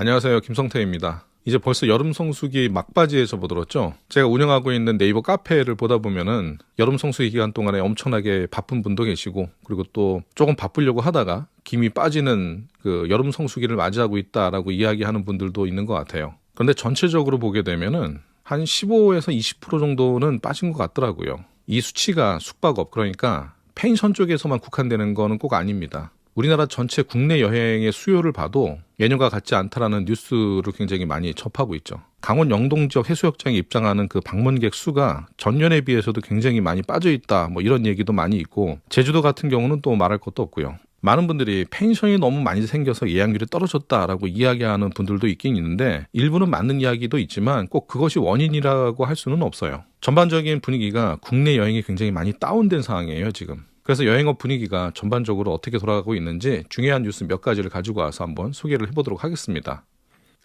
안녕하세요. 김성태입니다. 이제 벌써 여름 성수기 막바지에 접어들었죠. 제가 운영하고 있는 네이버 카페를 보다 보면은 여름 성수기 기간 동안에 엄청나게 바쁜 분도 계시고 그리고 또 조금 바쁘려고 하다가 김이 빠지는 그 여름 성수기를 맞이하고 있다라고 이야기하는 분들도 있는 것 같아요. 그런데 전체적으로 보게 되면은 한 15에서 20% 정도는 빠진 것 같더라고요. 이 수치가 숙박업 그러니까 펜션 쪽에서만 국한되는 거는 꼭 아닙니다. 우리나라 전체 국내 여행의 수요를 봐도 예년과 같지 않다라는 뉴스를 굉장히 많이 접하고 있죠. 강원 영동 지역 해수욕장에 입장하는 그 방문객 수가 전년에 비해서도 굉장히 많이 빠져 있다. 뭐 이런 얘기도 많이 있고 제주도 같은 경우는 또 말할 것도 없고요. 많은 분들이 펜션이 너무 많이 생겨서 예약률이 떨어졌다라고 이야기하는 분들도 있긴 있는데 일부는 맞는 이야기도 있지만 꼭 그것이 원인이라고 할 수는 없어요. 전반적인 분위기가 국내 여행이 굉장히 많이 다운된 상황이에요, 지금. 그래서 여행업 분위기가 전반적으로 어떻게 돌아가고 있는지 중요한 뉴스 몇 가지를 가지고 와서 한번 소개를 해보도록 하겠습니다.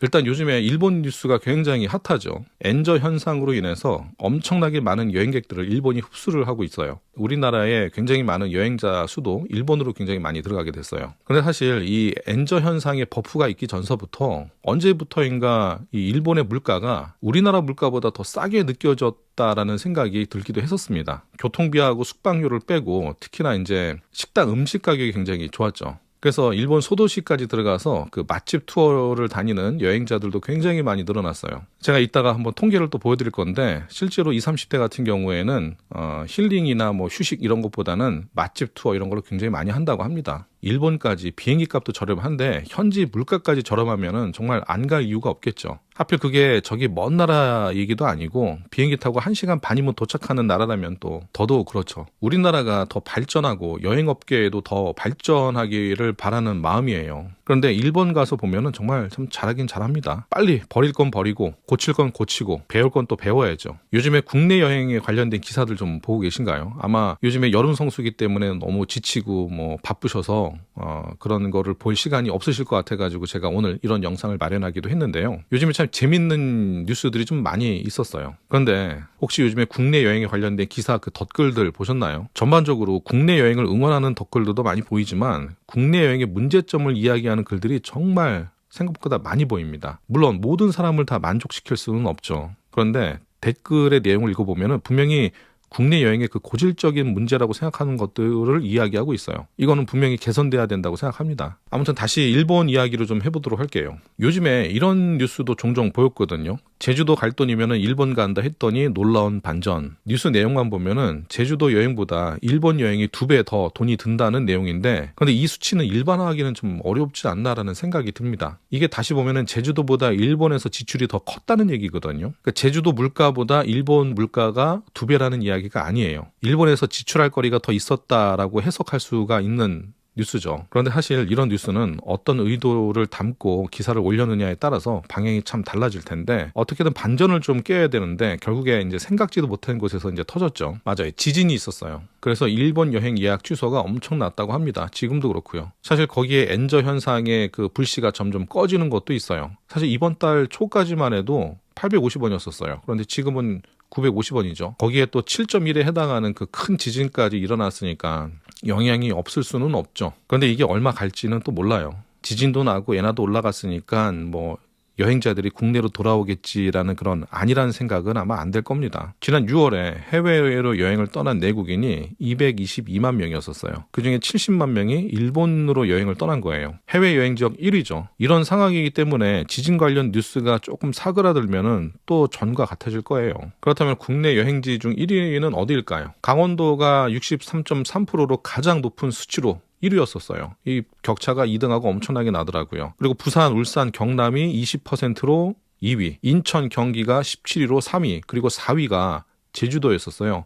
일단 요즘에 일본 뉴스가 굉장히 핫하죠. 엔저 현상으로 인해서 엄청나게 많은 여행객들을 일본이 흡수를 하고 있어요. 우리나라에 굉장히 많은 여행자 수도 일본으로 굉장히 많이 들어가게 됐어요. 근데 사실 이 엔저 현상의 버프가 있기 전서부터 언제부터인가 이 일본의 물가가 우리나라 물가보다 더 싸게 느껴졌 다라는 생각이 들기도 했었습니다. 교통비하고 숙박료를 빼고 특히나 이제 식당 음식 가격이 굉장히 좋았죠. 그래서 일본 소도시까지 들어가서 그 맛집 투어를 다니는 여행자들도 굉장히 많이 늘어났어요. 제가 이따가 한번 통계를 또 보여드릴 건데 실제로 20, 30대 같은 경우에는 어, 힐링이나 뭐 휴식 이런 것보다는 맛집 투어 이런 걸 굉장히 많이 한다고 합니다. 일본까지 비행기 값도 저렴한데 현지 물가까지 저렴하면은 정말 안 갈 이유가 없겠죠. 하필 그게 저기 먼 나라 얘기도 아니고 비행기 타고 1시간 반이면 도착하는 나라라면 또 더더욱 그렇죠. 우리나라가 더 발전하고 여행업계에도 더 발전하기를 바라는 마음이에요. 그런데 일본 가서 보면은 정말 참 잘하긴 잘합니다. 빨리 버릴 건 버리고 고칠 건 고치고 배울 건 또 배워야죠. 요즘에 국내 여행에 관련된 기사들 좀 보고 계신가요? 아마 요즘에 여름 성수기 때문에 너무 지치고 뭐 바쁘셔서 어, 그런 거를 볼 시간이 없으실 것 같아가지고 제가 오늘 이런 영상을 마련하기도 했는데요. 요즘에 참 재밌는 뉴스들이 좀 많이 있었어요. 그런데 혹시 요즘에 국내 여행에 관련된 기사 그 덧글들 보셨나요? 전반적으로 국내 여행을 응원하는 덧글들도 많이 보이지만 국내 여행의 문제점을 이야기하는 글들이 정말 생각보다 많이 보입니다. 물론 모든 사람을 다 만족시킬 수는 없죠. 그런데 댓글의 내용을 읽어보면 분명히 국내 여행의 그 고질적인 문제라고 생각하는 것들을 이야기하고 있어요. 이거는 분명히 개선돼야 된다고 생각합니다. 아무튼 다시 일본 이야기로 좀 해보도록 할게요. 요즘에 이런 뉴스도 종종 보였거든요. 제주도 갈 돈이면은 일본 간다 했더니 놀라운 반전. 뉴스 내용만 보면은 제주도 여행보다 일본 여행이 두 배 더 돈이 든다는 내용인데, 근데 이 수치는 일반화하기는 좀 어렵지 않나라는 생각이 듭니다. 이게 다시 보면은 제주도보다 일본에서 지출이 더 컸다는 얘기거든요. 그러니까 제주도 물가보다 일본 물가가 두 배라는 이야기가 아니에요. 일본에서 지출할 거리가 더 있었다라고 해석할 수가 있는 뉴스죠. 그런데 사실 이런 뉴스는 어떤 의도를 담고 기사를 올렸느냐에 따라서 방향이 참 달라질 텐데 어떻게든 반전을 좀 깨야 되는데 결국에 이제 생각지도 못한 곳에서 이제 터졌죠. 맞아요. 지진이 있었어요. 그래서 일본 여행 예약 취소가 엄청 났다고 합니다. 지금도 그렇고요. 사실 거기에 엔저 현상의 그 불씨가 점점 꺼지는 것도 있어요. 사실 이번 달 초까지만 해도 850원이었었어요. 그런데 지금은 950원이죠. 거기에 또 7.1에 해당하는 그 큰 지진까지 일어났으니까 영향이 없을 수는 없죠. 그런데 이게 얼마 갈지는 또 몰라요. 지진도 나고 엔화도 올라갔으니까 뭐 여행자들이 국내로 돌아오겠지라는 그런 아니라는 생각은 아마 안 될 겁니다. 지난 6월에 해외로 여행을 떠난 내국인이 222만 명이었었어요. 그중에 70만 명이 일본으로 여행을 떠난 거예요. 해외 여행 지역 1위죠. 이런 상황이기 때문에 지진 관련 뉴스가 조금 사그라들면은 또 전과 같아질 거예요. 그렇다면 국내 여행지 중 1위는 어디일까요? 강원도가 63.3%로 가장 높은 수치로 1위였었어요. 이 격차가 2등하고 엄청나게 나더라고요. 그리고 부산, 울산, 경남이 20%로 2위, 인천, 경기가 17위로 3위, 그리고 4위가 제주도였었어요.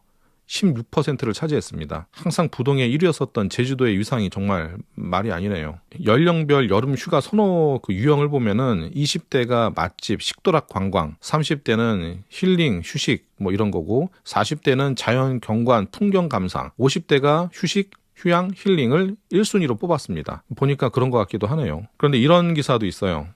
16%를 차지했습니다. 항상 부동의 1위였었던 제주도의 위상이 정말 말이 아니네요. 연령별 여름 휴가 선호 그 유형을 보면은 20대가 맛집, 식도락 관광, 30대는 힐링, 휴식 뭐 이런 거고 40대는 자연 경관, 풍경 감상, 50대가 휴식, 휴양 힐링을 1순위로 뽑았습니다. 보니까 그런 것 같기도 하네요. 그런데 이런 기사도 있어요.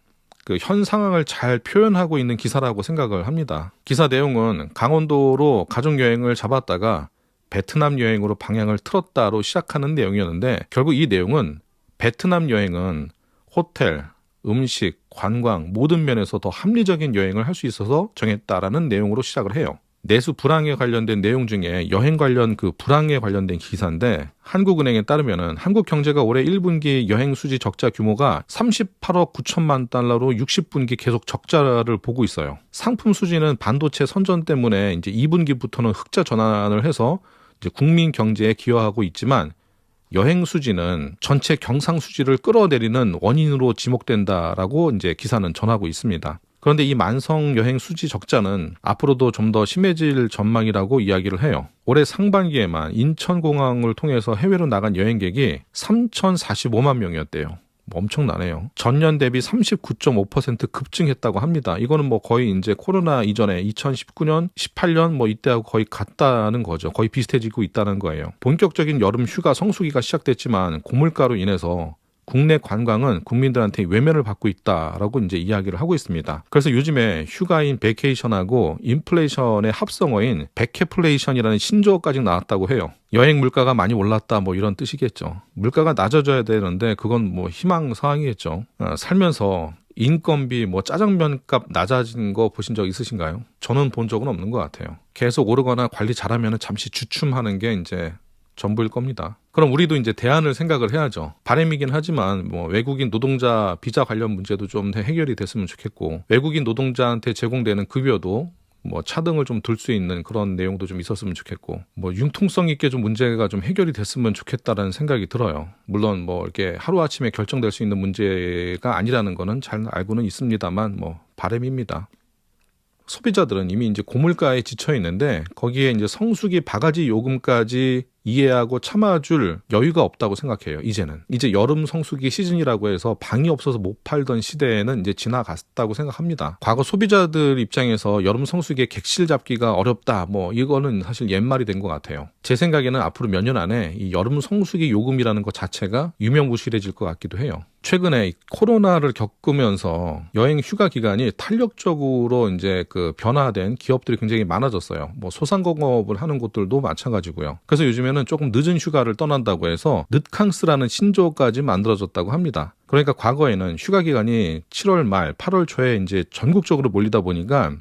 그 현 상황을 잘 표현하고 있는 기사라고 생각을 합니다. 기사 내용은 강원도로 가족 여행을 잡았다가 베트남 여행으로 방향을 틀었다로 시작하는 내용이었는데 결국 이 내용은 베트남 여행은 호텔, 음식, 관광 모든 면에서 더 합리적인 여행을 할 수 있어서 정했다라는 내용으로 시작을 해요. 내수 불황에 관련된 내용 중에 여행 관련 그 불황에 관련된 기사인데 한국은행에 따르면은 한국 경제가 올해 1분기 여행 수지 적자 규모가 38억 9천만 달러로 60분기 계속 적자를 보고 있어요. 상품 수지는 반도체 선전 때문에 이제 2분기부터는 흑자 전환을 해서 이제 국민 경제에 기여하고 있지만 여행 수지는 전체 경상 수지를 끌어내리는 원인으로 지목된다라고 이제 기사는 전하고 있습니다. 그런데 이 만성 여행 수지 적자는 앞으로도 좀 더 심해질 전망이라고 이야기를 해요. 올해 상반기에만 인천공항을 통해서 해외로 나간 여행객이 3,045만 명이었대요. 뭐 엄청나네요. 전년 대비 39.5% 급증했다고 합니다. 이거는 뭐 거의 이제 코로나 이전에 2019년, 18년 뭐 이때하고 거의 같다는 거죠. 거의 비슷해지고 있다는 거예요. 본격적인 여름 휴가 성수기가 시작됐지만 고물가로 인해서 국내 관광은 국민들한테 외면을 받고 있다라고 이제 이야기를 하고 있습니다. 그래서 요즘에 휴가인 베케이션하고 인플레이션의 합성어인 베케플레이션이라는 신조어까지 나왔다고 해요. 여행 물가가 많이 올랐다 뭐 이런 뜻이겠죠. 물가가 낮아져야 되는데 그건 뭐 희망 사항이겠죠. 어, 살면서 인건비 뭐 짜장면 값 낮아진 거 보신 적 있으신가요? 저는 본 적은 없는 것 같아요. 계속 오르거나 관리 잘하면 잠시 주춤하는 게 이제 전부일 겁니다. 그럼 우리도 이제 대안을 생각을 해야죠. 바람이긴 하지만 뭐 외국인 노동자 비자 관련 문제도 좀더 해결이 됐으면 좋겠고 외국인 노동자한테 제공되는 급여도 뭐 차등을 좀 둘 수 있는 그런 내용도 좀 있었으면 좋겠고 뭐 융통성 있게 좀 문제가 좀 해결이 됐으면 좋겠다라는 생각이 들어요. 물론 뭐 이렇게 하루 아침에 결정될 수 있는 문제가 아니라는 거는 잘 알고는 있습니다만 뭐 바람입니다. 소비자들은 이미 이제 고물가에 지쳐 있는데 거기에 이제 성수기 바가지 요금까지 이해하고 참아줄 여유가 없다고 생각해요. 이제는 이제 여름 성수기 시즌이라고 해서 방이 없어서 못 팔던 시대에는 이제 지나갔다고 생각합니다. 과거 소비자들 입장에서 여름 성수기에 객실 잡기가 어렵다. 뭐 이거는 사실 옛말이 된 것 같아요. 제 생각에는 앞으로 몇 년 안에 이 여름 성수기 요금이라는 것 자체가 유명무실해질 것 같기도 해요. 최근에 코로나를 겪으면서 여행 휴가 기간이 탄력적으로 이제 그 변화된 기업들이 굉장히 많아졌어요. 뭐 소상공업을 하는 곳들도 마찬가지고요. 그래서 요즘에 는 조금 늦은 휴가를 떠난다고 해서 늦캉스라는 신조어까지 만들어졌다고 합니다. 그러니까 과거에는 휴가 기간이 7월 말, 8월 초에 이제 전국적으로 몰리다 보니까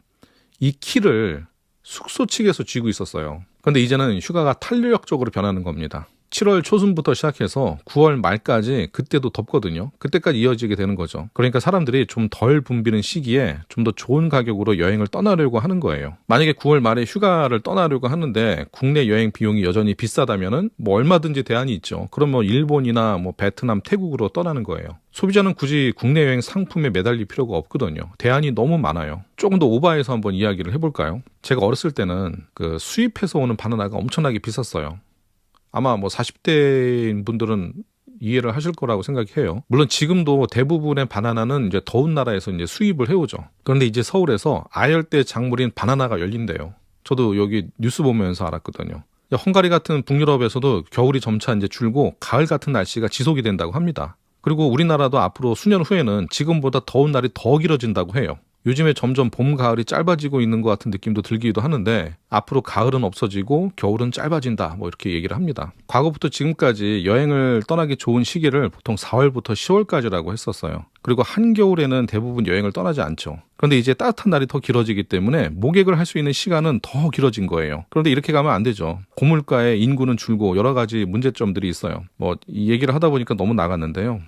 이 키를 숙소 측에서 쥐고 있었어요. 그런데 이제는 휴가가 탄력적으로 변하는 겁니다. 7월 초순부터 시작해서 9월 말까지 그때도 덥거든요. 그때까지 이어지게 되는 거죠. 그러니까 사람들이 좀 덜 붐비는 시기에 좀 더 좋은 가격으로 여행을 떠나려고 하는 거예요. 만약에 9월 말에 휴가를 떠나려고 하는데 국내 여행 비용이 여전히 비싸다면은 뭐 얼마든지 대안이 있죠. 그럼 뭐 일본이나 뭐 베트남, 태국으로 떠나는 거예요. 소비자는 굳이 국내 여행 상품에 매달릴 필요가 없거든요. 대안이 너무 많아요. 조금 더 오버해서 한번 이야기를 해볼까요? 제가 어렸을 때는 그 수입해서 오는 바나나가 엄청나게 비쌌어요. 아마 뭐 40대인 분들은 이해를 하실 거라고 생각해요. 물론 지금도 대부분의 바나나는 이제 더운 나라에서 이제 수입을 해오죠. 그런데 이제 서울에서 아열대 작물인 바나나가 열린대요. 저도 여기 뉴스 보면서 알았거든요. 헝가리 같은 북유럽에서도 겨울이 점차 이제 줄고 가을 같은 날씨가 지속이 된다고 합니다. 그리고 우리나라도 앞으로 수년 후에는 지금보다 더운 날이 더 길어진다고 해요. 요즘에 점점 봄, 가을이 짧아지고 있는 것 같은 느낌도 들기도 하는데 앞으로 가을은 없어지고 겨울은 짧아진다 뭐 이렇게 얘기를 합니다. 과거부터 지금까지 여행을 떠나기 좋은 시기를 보통 4월부터 10월까지라고 했었어요. 그리고 한겨울에는 대부분 여행을 떠나지 않죠. 그런데 이제 따뜻한 날이 더 길어지기 때문에 목액을 할 수 있는 시간은 더 길어진 거예요. 그런데 이렇게 가면 안 되죠. 고물가에 인구는 줄고 여러 가지 문제점들이 있어요. 뭐 이 얘기를 하다 보니까 너무 나갔는데요.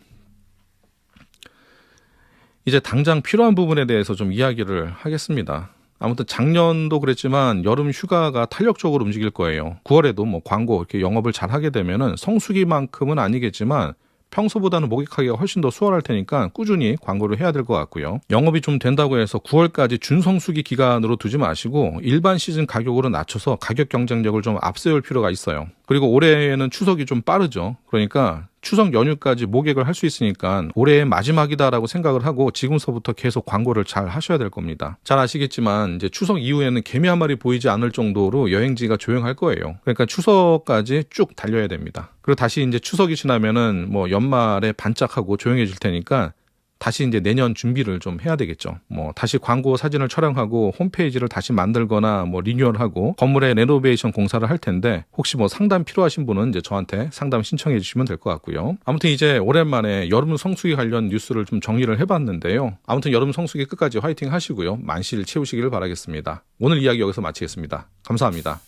이제 당장 필요한 부분에 대해서 좀 이야기를 하겠습니다. 아무튼 작년도 그랬지만 여름 휴가가 탄력적으로 움직일 거예요. 9월에도 뭐 광고 이렇게 영업을 잘 하게 되면은 성수기만큼은 아니겠지만 평소보다는 목욕하기가 훨씬 더 수월할 테니까 꾸준히 광고를 해야 될 것 같고요. 영업이 좀 된다고 해서 9월까지 준성수기 기간으로 두지 마시고 일반 시즌 가격으로 낮춰서 가격 경쟁력을 좀 앞세울 필요가 있어요. 그리고 올해는 추석이 좀 빠르죠. 그러니까 추석 연휴까지 모객을 할 수 있으니까 올해의 마지막이다라고 생각을 하고 지금서부터 계속 광고를 잘 하셔야 될 겁니다. 잘 아시겠지만 이제 추석 이후에는 개미 한 마리 보이지 않을 정도로 여행지가 조용할 거예요. 그러니까 추석까지 쭉 달려야 됩니다. 그리고 다시 이제 추석이 지나면은 뭐 연말에 반짝하고 조용해질 테니까 다시 이제 내년 준비를 좀 해야 되겠죠. 뭐 다시 광고 사진을 촬영하고 홈페이지를 다시 만들거나 뭐 리뉴얼하고 건물의 레노베이션 공사를 할 텐데 혹시 뭐 상담 필요하신 분은 이제 저한테 상담 신청해 주시면 될 것 같고요. 아무튼 이제 오랜만에 여름 성수기 관련 뉴스를 좀 정리를 해봤는데요. 아무튼 여름 성수기 끝까지 화이팅 하시고요. 만실 채우시기를 바라겠습니다. 오늘 이야기 여기서 마치겠습니다. 감사합니다.